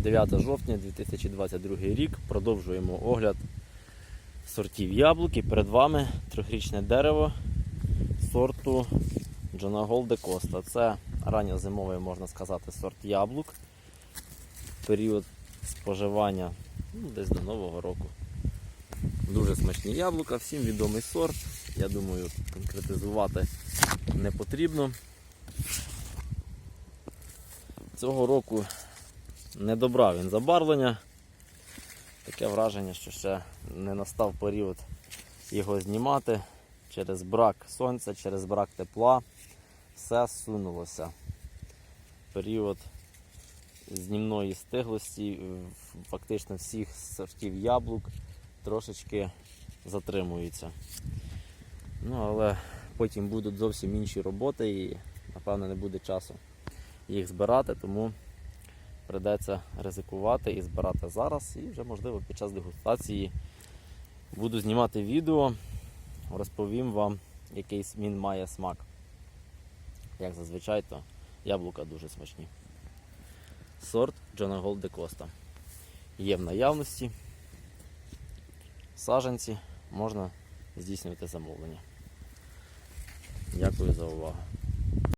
9 жовтня 2022 рік. Продовжуємо огляд сортів яблук. І перед вами трьохрічне дерево сорту Джона Голде Коста. Це ранньозимовий, можна сказати, сорт яблук. Період споживання ну, десь до Нового року. Дуже смачні яблука, всім відомий сорт. Я думаю, конкретизувати не потрібно. Цього року не добрав він забарвлення. Таке враження, що ще не настав період його знімати через брак сонця, через брак тепла. Все сунулося. Період знімної стиглості фактично всіх сортів яблук трошечки затримується. Ну, але потім будуть зовсім інші роботи і, напевно, не буде часу їх збирати, тому придеться ризикувати і збирати зараз. І вже, можливо, під час дегустації буду знімати відео, розповім вам, який він має смак. Як зазвичай, то яблука дуже смачні. Сорт Джона Голд де Коста. Є в наявності. Саженці можна здійснювати замовлення. Дякую за увагу.